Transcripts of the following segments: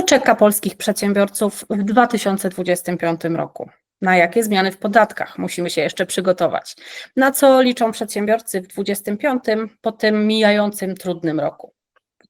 Co czeka polskich przedsiębiorców w 2025 roku? Na jakie zmiany w podatkach musimy się jeszcze przygotować? Na co liczą przedsiębiorcy w 2025 po tym mijającym trudnym roku?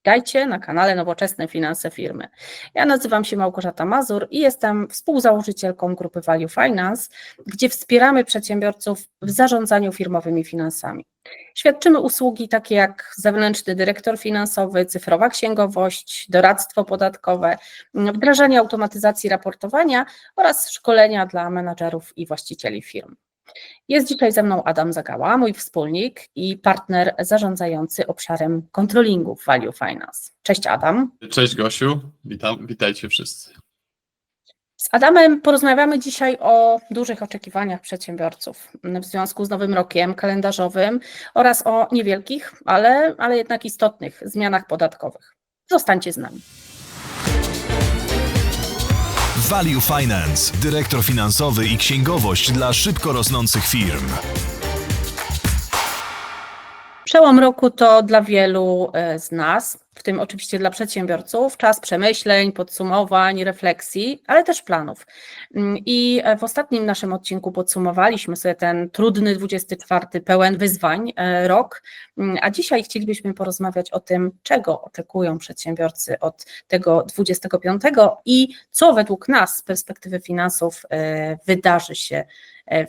Witajcie na kanale Nowoczesne Finanse Firmy. Ja nazywam się Małgorzata Mazur i jestem współzałożycielką grupy Value Finance, gdzie wspieramy przedsiębiorców w zarządzaniu firmowymi finansami. Świadczymy usługi takie jak zewnętrzny dyrektor finansowy, cyfrowa księgowość, doradztwo podatkowe, wdrażanie automatyzacji raportowania oraz szkolenia dla menadżerów i właścicieli firm. Jest dzisiaj ze mną Adam Zagała, mój wspólnik i partner zarządzający obszarem kontrolingu w Value Finance. Cześć Adam. Cześć Gosiu, witam, witajcie wszyscy. Z Adamem porozmawiamy dzisiaj o dużych oczekiwaniach przedsiębiorców w związku z nowym rokiem kalendarzowym oraz o niewielkich, ale, ale jednak istotnych zmianach podatkowych. Zostańcie z nami. Value Finance, dyrektor finansowy i księgowość dla szybko rosnących firm. Przełom roku to dla wielu e, z nas, w tym oczywiście dla przedsiębiorców, czas przemyśleń, podsumowań, refleksji, ale też planów. Mm, I w ostatnim naszym odcinku podsumowaliśmy sobie ten trudny 24, pełen wyzwań e, rok, Mm, a dzisiaj chcielibyśmy porozmawiać o tym, czego oczekują przedsiębiorcy od tego 25 i co według nas z perspektywy finansów e, wydarzy się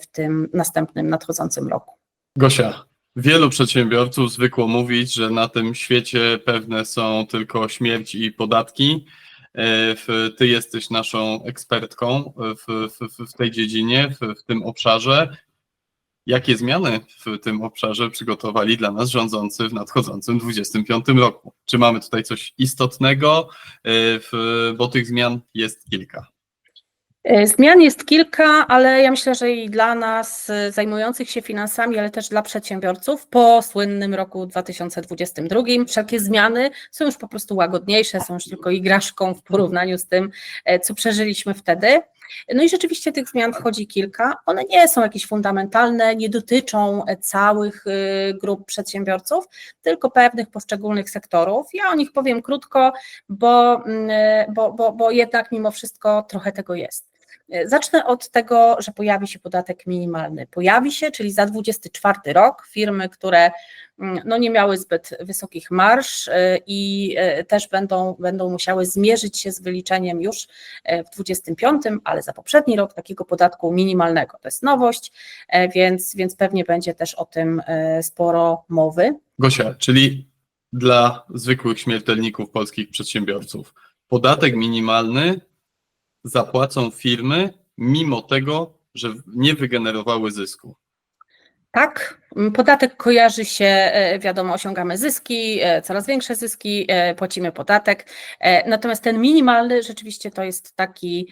w tym następnym nadchodzącym roku. Gosia, Wielu przedsiębiorców zwykło mówić, że na tym świecie pewne są tylko śmierć i podatki. E, ty jesteś naszą ekspertką w, w, w tej dziedzinie, w, w, tym obszarze. Jakie zmiany w tym obszarze przygotowali dla nas rządzący w nadchodzącym 2025 roku? Czy mamy tutaj coś istotnego, e, bo tych zmian jest kilka? E, zmian jest kilka, ale ja myślę, że i dla nas e, zajmujących się finansami, ale też dla przedsiębiorców po słynnym roku 2022 wszelkie zmiany są już po prostu łagodniejsze, są już tylko igraszką w porównaniu z tym, e, co przeżyliśmy wtedy. No i rzeczywiście tych zmian wchodzi kilka. One nie są jakieś fundamentalne, nie dotyczą całych grup przedsiębiorców, tylko pewnych poszczególnych sektorów. Ja o nich powiem krótko, bo, mm, bo, bo, bo jednak mimo wszystko trochę tego jest. Zacznę od tego, że pojawi się podatek minimalny. Pojawi się, czyli za 24 rok firmy, które mm, no nie miały zbyt wysokich marsz y, i y, też będą, będą musiały zmierzyć się z wyliczeniem już w 25, ale za poprzedni rok takiego podatku minimalnego. To jest nowość, więc, więc pewnie będzie też o tym sporo mowy. Gosia, czyli dla zwykłych śmiertelników polskich przedsiębiorców podatek minimalny zapłacą firmy, mimo tego, że nie wygenerowały zysku. Tak, podatek kojarzy się, e, wiadomo, osiągamy zyski, e, coraz większe zyski, e, płacimy podatek. Natomiast ten minimalny rzeczywiście to jest taki,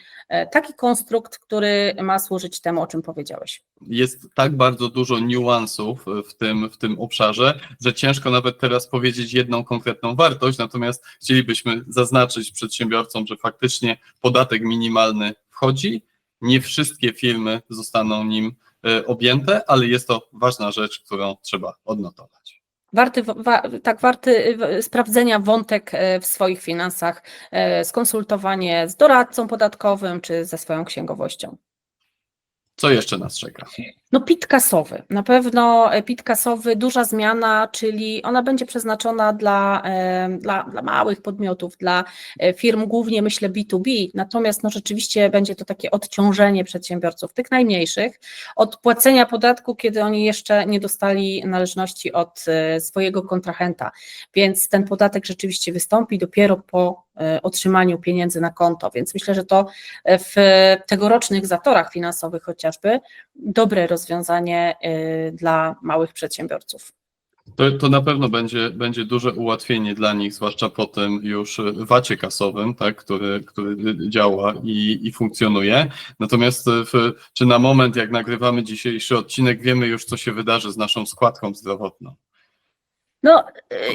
taki konstrukt, który ma służyć temu, o czym powiedziałeś. Jest tak bardzo dużo niuansów w tym, w tym obszarze, że ciężko nawet teraz powiedzieć jedną konkretną wartość, natomiast chcielibyśmy zaznaczyć przedsiębiorcom, że faktycznie podatek minimalny wchodzi, nie wszystkie firmy zostaną nim objęte, ale jest to ważna rzecz, którą trzeba odnotować. Warty, wa, tak, warty sprawdzenia wątek e, w swoich finansach, skonsultowanie z doradcą podatkowym czy ze swoją księgowością. Co jeszcze nas czeka? No PIT kasowy. Na pewno e, PIT kasowy, duża zmiana, czyli ona będzie przeznaczona dla, e, dla, dla małych podmiotów, dla e, firm, głównie myślę B2B, natomiast no rzeczywiście będzie to takie odciążenie przedsiębiorców, tych najmniejszych, od płacenia podatku, kiedy oni jeszcze nie dostali należności od swojego kontrahenta, więc ten podatek rzeczywiście wystąpi dopiero po otrzymaniu pieniędzy na konto, więc myślę, że to w tegorocznych zatorach finansowych chociażby dobre rozwiązanie y, dla małych przedsiębiorców. To, to na pewno będzie, będzie duże ułatwienie dla nich, zwłaszcza po tym już wacie kasowym, tak, który, który działa i, i funkcjonuje. Natomiast w, czy na moment, jak nagrywamy dzisiejszy odcinek, wiemy już, co się wydarzy z naszą składką zdrowotną? No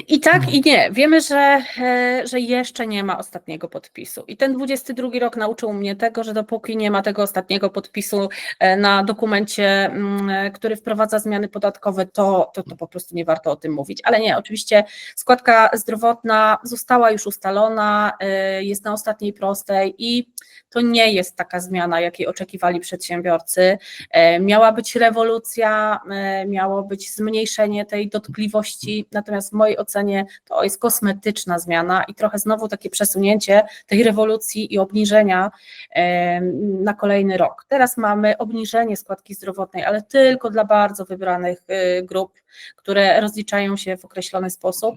i tak, i nie. Wiemy, że, e, że jeszcze nie ma ostatniego podpisu. I ten 22 rok nauczył mnie tego, że dopóki nie ma tego ostatniego podpisu e, na dokumencie, mm, e, który wprowadza zmiany podatkowe, to, to, to po prostu nie warto o tym mówić. Ale nie, oczywiście składka zdrowotna została już ustalona, jest na ostatniej prostej i to nie jest taka zmiana, jakiej oczekiwali przedsiębiorcy. E, Miała być rewolucja, e, miało być zmniejszenie tej dotkliwości, natomiast w mojej ocenie to jest kosmetyczna zmiana i trochę znowu takie przesunięcie tej rewolucji i obniżenia e, na kolejny rok. Teraz mamy obniżenie składki zdrowotnej, ale tylko dla bardzo wybranych grup, które rozliczają się w określony sposób,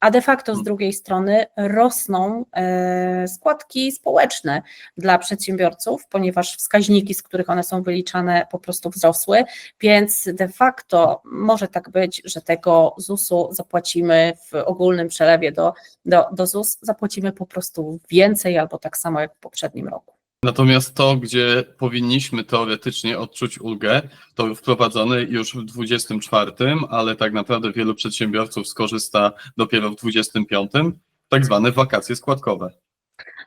a de facto z drugiej strony rosną składki społeczne dla przedsiębiorców, ponieważ wskaźniki, z których one są wyliczane, po prostu wzrosły, więc de facto może tak być, że tego ZUS-u zapłacimy w ogólnym przelewie do, do, do ZUS, zapłacimy po prostu więcej albo tak samo jak w poprzednim roku. Natomiast to, gdzie powinniśmy teoretycznie odczuć ulgę, to wprowadzone już w 24, ale tak naprawdę wielu przedsiębiorców skorzysta dopiero w 25, tak zwane wakacje składkowe.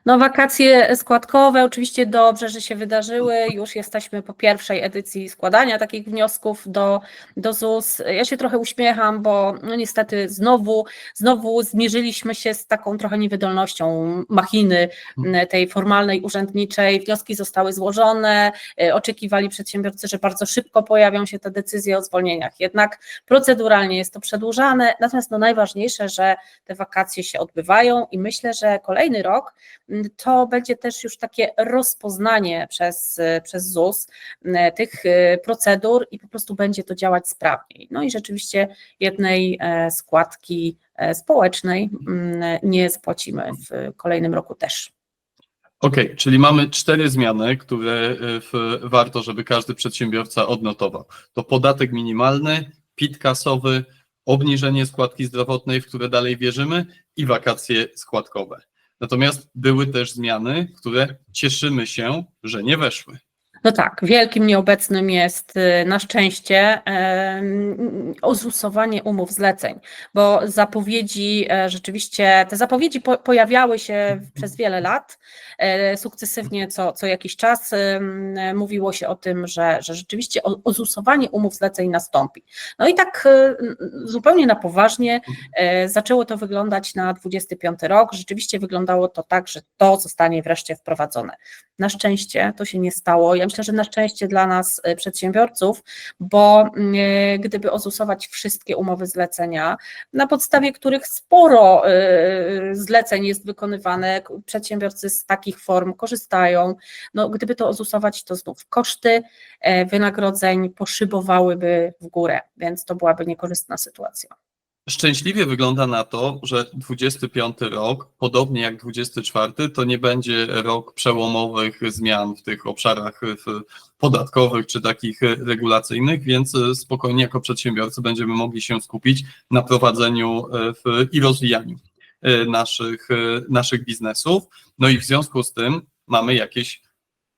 No wakacje składkowe, oczywiście dobrze, że się wydarzyły, już jesteśmy po pierwszej edycji składania takich wniosków do, do ZUS. Ja się trochę uśmiecham, bo no niestety znowu, znowu zmierzyliśmy się z taką trochę niewydolnością machiny m, tej formalnej, urzędniczej. Wnioski zostały złożone, y, oczekiwali przedsiębiorcy, że bardzo szybko pojawią się te decyzje o zwolnieniach, jednak proceduralnie jest to przedłużane, natomiast no najważniejsze, że te wakacje się odbywają i myślę, że kolejny rok to będzie też już takie rozpoznanie przez, przez ZUS m, tych e, procedur i po prostu będzie to działać sprawniej. No i rzeczywiście jednej e, składki e, społecznej m, nie zapłacimy w kolejnym roku też. Okej, czyli mamy cztery zmiany, które w, warto, żeby każdy przedsiębiorca odnotował. To podatek minimalny, PIT kasowy, obniżenie składki zdrowotnej, w które dalej wierzymy i wakacje składkowe. Natomiast były też zmiany, które cieszymy się, że nie weszły. No tak, wielkim nieobecnym jest y, na szczęście ozusowanie umów zleceń, bo zapowiedzi e, rzeczywiście, te zapowiedzi po, pojawiały się przez wiele lat, e, sukcesywnie co, co jakiś czas mówiło się o tym, że, że rzeczywiście ozusowanie umów zleceń nastąpi. No i tak e, zupełnie na poważnie e, zaczęło to wyglądać na 25 rok, rzeczywiście wyglądało to tak, że to zostanie wreszcie wprowadzone. Na szczęście to się nie stało. Ja myślę, że na szczęście dla nas e, przedsiębiorców, bo mm, e, gdyby ozusować wszystkie umowy zlecenia, na podstawie których sporo e, zleceń jest wykonywane, przedsiębiorcy z takich form korzystają, no gdyby to ozusować, to znów koszty e, wynagrodzeń poszybowałyby w górę, więc to byłaby niekorzystna sytuacja. Szczęśliwie wygląda na to, że 25 rok, podobnie jak 24, to nie będzie rok przełomowych zmian w tych obszarach podatkowych czy takich regulacyjnych, więc spokojnie jako przedsiębiorcy będziemy mogli się skupić na prowadzeniu e, i rozwijaniu e, naszych, e, naszych biznesów. No i w związku z tym mamy jakieś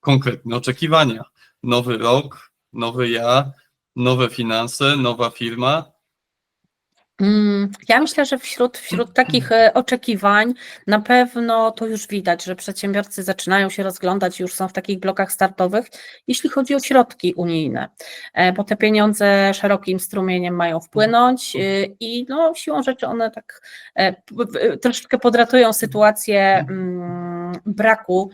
konkretne oczekiwania. Nowy rok, nowy ja, nowe finanse, nowa firma. Mm, Ja myślę, że wśród, wśród takich e, oczekiwań na pewno to już widać, że przedsiębiorcy zaczynają się rozglądać, już są w takich blokach startowych, jeśli chodzi o środki unijne, e, bo te pieniądze szerokim strumieniem mają wpłynąć e, i no, siłą rzeczy one tak troszeczkę podratują sytuację mm, braku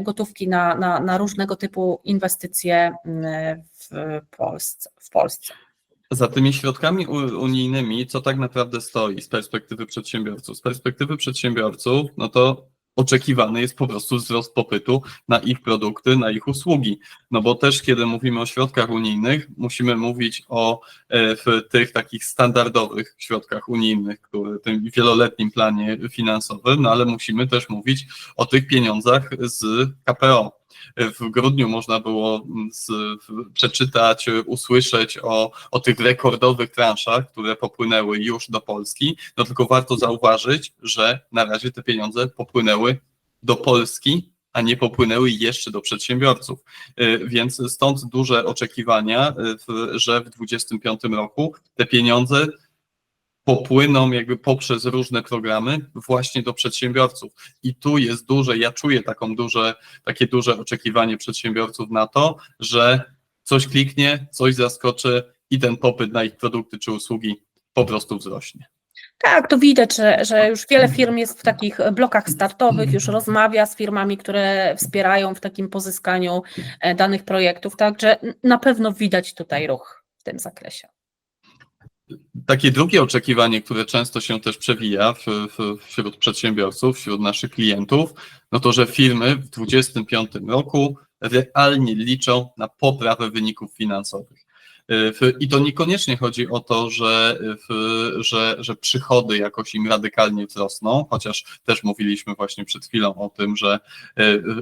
gotówki na, na, na różnego typu inwestycje mm, w Polsce. W Polsce. Za tymi środkami unijnymi, co tak naprawdę stoi z perspektywy przedsiębiorców? Z perspektywy przedsiębiorców, no to oczekiwany jest po prostu wzrost popytu na ich produkty, na ich usługi. No bo też, kiedy mówimy o środkach unijnych, musimy mówić o e, tych takich standardowych środkach unijnych, które tym wieloletnim planie finansowym, no ale musimy też mówić o tych pieniądzach z KPO. W grudniu można było z, przeczytać, usłyszeć o, o tych rekordowych transzach, które popłynęły już do Polski. No tylko warto zauważyć, że na razie te pieniądze popłynęły do Polski, a nie popłynęły jeszcze do przedsiębiorców. E, Więc stąd duże oczekiwania, w- że w 2025 roku te pieniądze popłyną jakby poprzez różne programy właśnie do przedsiębiorców. I tu jest duże, ja czuję taką duże, takie duże oczekiwanie przedsiębiorców na to, że coś kliknie, coś zaskoczy i ten popyt na ich produkty czy usługi po prostu wzrośnie. Tak, to widać, że, że już wiele firm jest w takich blokach startowych, już rozmawia z firmami, które wspierają w takim pozyskaniu e, danych projektów, także na pewno widać tutaj ruch w tym zakresie. Takie drugie oczekiwanie, które często się też przewija w, w, wśród przedsiębiorców, wśród naszych klientów, no to, że firmy w 2025 roku realnie liczą na poprawę wyników finansowych. I to niekoniecznie chodzi o to, że, że, że przychody jakoś im radykalnie wzrosną, chociaż też mówiliśmy właśnie przed chwilą o tym, że,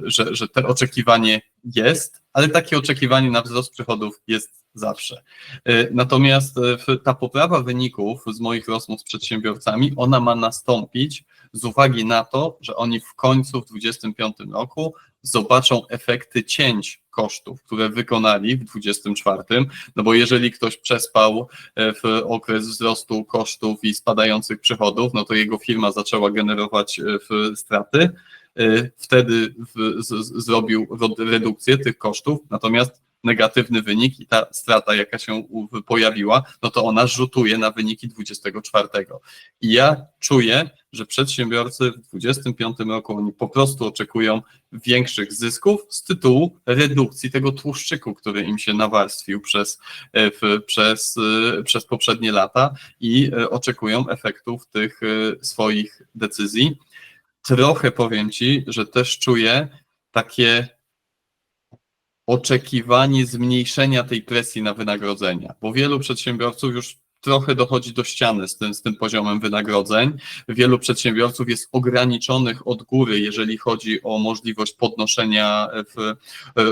że, że te oczekiwanie jest, ale takie oczekiwanie na wzrost przychodów jest zawsze. E, Natomiast e, ta poprawa wyników z moich rozmów z przedsiębiorcami, ona ma nastąpić z uwagi na to, że oni w końcu w 2025 roku zobaczą efekty cięć kosztów, które wykonali w 2024, no bo jeżeli ktoś przespał e, w okres wzrostu kosztów i spadających przychodów, no to jego firma zaczęła generować straty, wtedy w, z, zrobił ro- redukcję tych kosztów, natomiast negatywny wynik i ta strata, jaka się pojawiła, no to ona rzutuje na wyniki 24. I ja czuję, że przedsiębiorcy w 2025 roku oni po prostu oczekują większych zysków z tytułu redukcji tego tłuszczyku, który im się nawarstwił przez, e, w, przez, e, przez poprzednie lata i e, oczekują efektów tych swoich decyzji. Trochę powiem Ci, że też czuję takie oczekiwanie zmniejszenia tej presji na wynagrodzenia, bo wielu przedsiębiorców już trochę dochodzi do ściany z tym, z tym poziomem wynagrodzeń. Wielu przedsiębiorców jest ograniczonych od góry, jeżeli chodzi o możliwość podnoszenia w,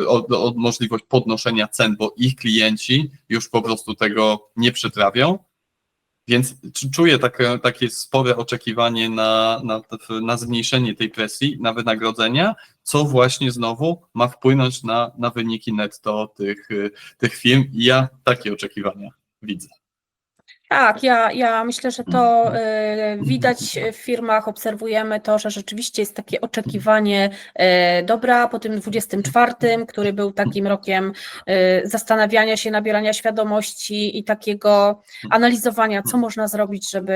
o, o możliwość podnoszenia cen, bo ich klienci już po prostu tego nie przytrawią. Więc czuję takie, takie spore oczekiwanie na, na, na zmniejszenie tej presji, na wynagrodzenia, co właśnie znowu ma wpłynąć na, na wyniki netto tych, tych firm. I ja takie oczekiwania widzę. Tak, ja, ja myślę, że to y, widać w firmach, obserwujemy to, że rzeczywiście jest takie oczekiwanie, y, dobra, po tym 24, który był takim rokiem y, zastanawiania się, nabierania świadomości i takiego analizowania, co można zrobić, żeby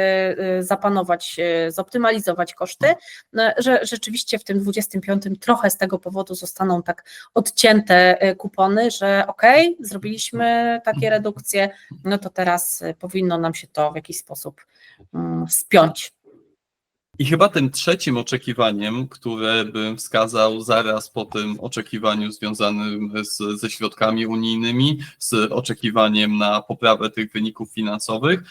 zapanować, zoptymalizować koszty, no, że rzeczywiście w tym 25 trochę z tego powodu zostaną tak odcięte kupony, że okej, zrobiliśmy takie redukcje, no to teraz y, powinno nam się to w jakiś sposób mm, spiąć. I chyba tym trzecim oczekiwaniem, które bym wskazał zaraz po tym oczekiwaniu związanym z, ze środkami unijnymi, z oczekiwaniem na poprawę tych wyników finansowych,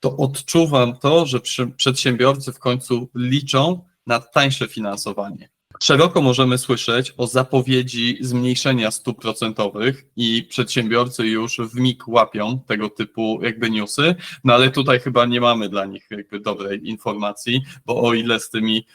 to odczuwam to, że przy, przedsiębiorcy w końcu liczą na tańsze finansowanie. Szeroko możemy słyszeć o zapowiedzi zmniejszenia stóp procentowych i przedsiębiorcy już w mig łapią tego typu jakby newsy, no ale tutaj chyba nie mamy dla nich jakby dobrej informacji, bo o ile z tymi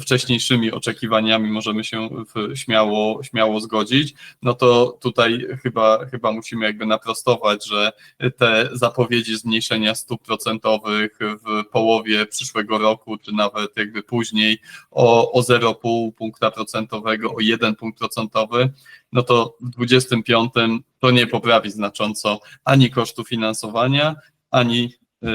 wcześniejszymi oczekiwaniami możemy się śmiało, śmiało zgodzić, no to tutaj chyba, chyba musimy jakby naprostować, że te zapowiedzi zmniejszenia stóp procentowych w połowie przyszłego roku, czy nawet jakby później o, o 0,5 punkta procentowego, o 1 punkt procentowy, no to w 25 to nie poprawi znacząco ani kosztu finansowania, ani y,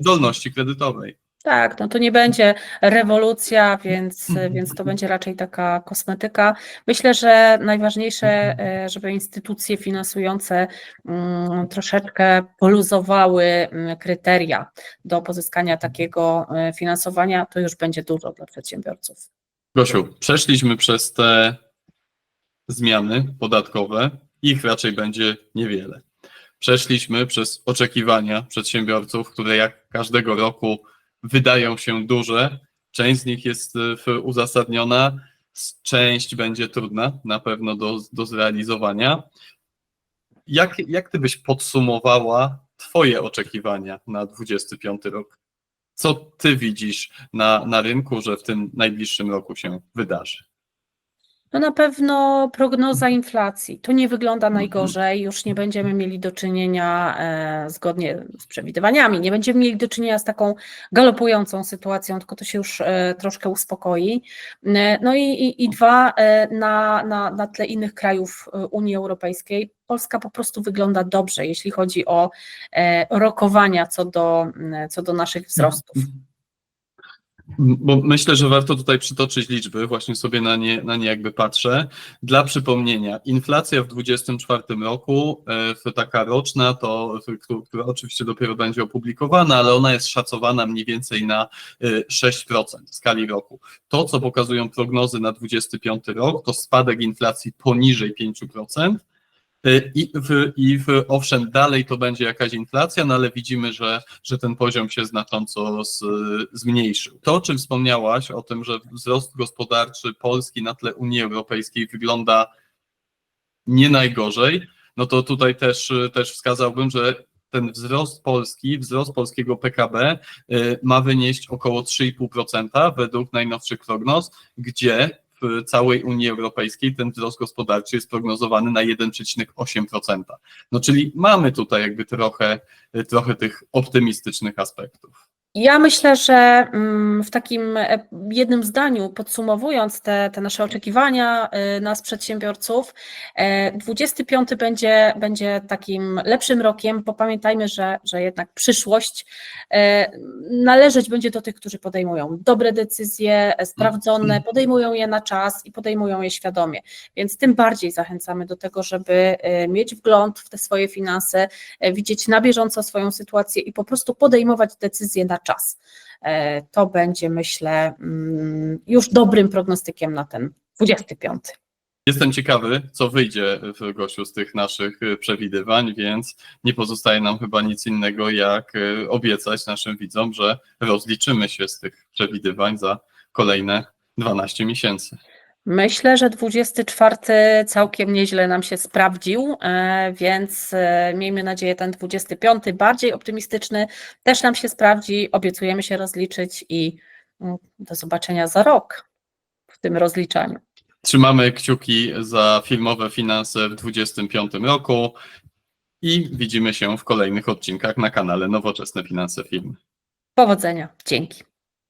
zdolności kredytowej. Tak, no to nie będzie rewolucja, więc, więc to będzie raczej taka kosmetyka. Myślę, że najważniejsze, e, żeby instytucje finansujące mm, troszeczkę poluzowały mm, kryteria do pozyskania takiego e, finansowania, to już będzie dużo dla przedsiębiorców. Gosiu, przeszliśmy przez te zmiany podatkowe, ich raczej będzie niewiele. Przeszliśmy przez oczekiwania przedsiębiorców, które jak każdego roku wydają się duże. Część z nich jest e, uzasadniona, część będzie trudna na pewno do, do zrealizowania. Jak, jak ty byś podsumowała Twoje oczekiwania na 25 rok? Co ty widzisz na, na rynku, że w tym najbliższym roku się wydarzy? No na pewno prognoza inflacji. To nie wygląda najgorzej. Już nie będziemy mieli do czynienia e, zgodnie z przewidywaniami, nie będziemy mieli do czynienia z taką galopującą sytuacją, tylko to się już e, troszkę uspokoi. E, no i, i, i dwa, e, na, na, na tle innych krajów e, Unii Europejskiej, Polska po prostu wygląda dobrze, jeśli chodzi o e, rokowania co do, co do naszych wzrostów. Bo myślę, że warto tutaj przytoczyć liczby, właśnie sobie na nie, na nie jakby patrzę. Dla przypomnienia, inflacja w 2024 roku, e, taka roczna, to, która oczywiście dopiero będzie opublikowana, ale ona jest szacowana mniej więcej na e, 6% w skali roku. To, co pokazują prognozy na 2025 rok, to spadek inflacji poniżej 5%. Y, I, w, I w, owszem, dalej to będzie jakaś inflacja, no ale widzimy, że, że ten poziom się znacząco z, zmniejszył. To, o czym wspomniałaś, o tym, że wzrost gospodarczy Polski na tle Unii Europejskiej wygląda nie najgorzej, no to tutaj też, też wskazałbym, że ten wzrost Polski, wzrost polskiego PKB y, ma wynieść około 3,5% według najnowszych prognoz, gdzie w całej Unii Europejskiej ten wzrost gospodarczy jest prognozowany na 1,8%. No czyli mamy tutaj jakby trochę, trochę tych optymistycznych aspektów. Ja myślę, że mm, w takim e, jednym zdaniu podsumowując te, te nasze oczekiwania y, nas przedsiębiorców, e, 25 będzie, będzie takim lepszym rokiem, bo pamiętajmy, że, że jednak przyszłość e, należeć będzie do tych, którzy podejmują dobre decyzje, e, sprawdzone, podejmują je na czas i podejmują je świadomie. Więc tym bardziej zachęcamy do tego, żeby e, mieć wgląd w te swoje finanse, e, widzieć na bieżąco swoją sytuację i po prostu podejmować decyzje na czas. E, To będzie, myślę, mm, już dobrym prognostykiem na ten 25. Jestem ciekawy, co wyjdzie w Gosiu z tych naszych y, przewidywań, więc nie pozostaje nam chyba nic innego, jak obiecać naszym widzom, że rozliczymy się z tych przewidywań za kolejne 12 miesięcy. Myślę, że 24 całkiem nieźle nam się sprawdził, e, więc e, miejmy nadzieję, ten 25 bardziej optymistyczny też nam się sprawdzi. Obiecujemy się rozliczyć i mm, do zobaczenia za rok w tym rozliczaniu. Trzymamy kciuki za filmowe finanse w 2025 roku i widzimy się w kolejnych odcinkach na kanale Nowoczesne Finanse Film. Powodzenia. Dzięki.